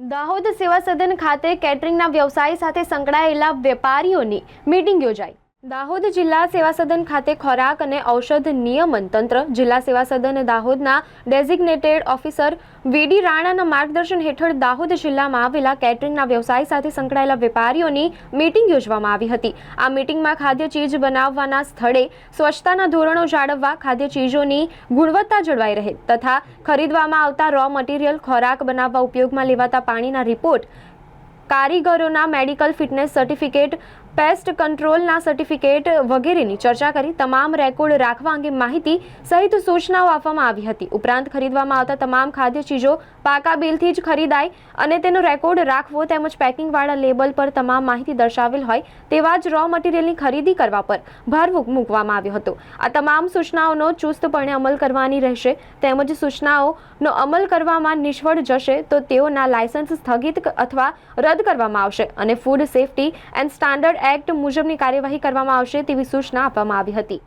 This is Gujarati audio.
દાહોદ સેવા સદન ખાતે કેટરિંગના વ્યવસાય સાથે સંકળાયેલા વેપારીઓની મીટિંગ યોજાઈ. દાહોદ જિલ્લા સેવા સદન ખાતે ખોરાક અને ઔષધ નિયમન તંત્ર જિલ્લા સેવા સદન દાહોદના ડેઝિગ્નેટેડ ઓફિસર વીડી રાણાના માર્ગદર્શન હેઠળ દાહોદ જિલ્લામાં આવેલા કેટરિંગના વ્યવસાય સાથે સંકળાયેલા વેપારીઓની મીટિંગ યોજવામાં આવી હતી. આ મીટિંગમાં ખાદ્ય ચીજ બનાવવાના સ્થળે સ્વચ્છતાના ધોરણો જાળવવા, ખાદ્ય ચીજોની ગુણવત્તા જળવાઈ રહે તથા ખરીદવામાં આવતા રો મટીરિયલ ખોરાક બનાવવા ઉપયોગમાં લેવાતા પાણીના રિપોર્ટ કારીગરોના મેડિકલ ફિટનેસ સર્ટિફિકેટ, પેસ્ટ કંટ્રોલના સર્ટિફિકેટ વગેરેની ચર્ચા કરી તમામ રેકોર્ડ રાખવા અંગે માહિતી સહિત સૂચનાઓ આપવામાં આવી હતી. ઉપરાંત ખરીદવામાં આવતા તમામ ખાદ્ય ચીજો પાકા બિલથી જ ખરીદાય અને તેનો રેકોર્ડ રાખવો તેમજ પેકિંગવાળા લેબલ પર તમામ માહિતી દર્શાવેલ હોય તેવા જ રો મટીરિયલની ખરીદી કરવા પર ભાર મૂક- મૂકવામાં આવ્યો હતો. આ તમામ સૂચનાઓનો ચુસ્તપણે અમલ કરવાની રહેશે. તેમજ સૂચનાઓનો અમલ કરવામાં નિષ્ફળ જશે તો તેઓના લાયસન્સ સ્થગિત અથવા અથવા રદ કરવામાં આવશે અને food safety and standard act મુજબની કાર્યવાહી કરવામાં આવશે તેવી સૂચના આપવામાં આવી હતી.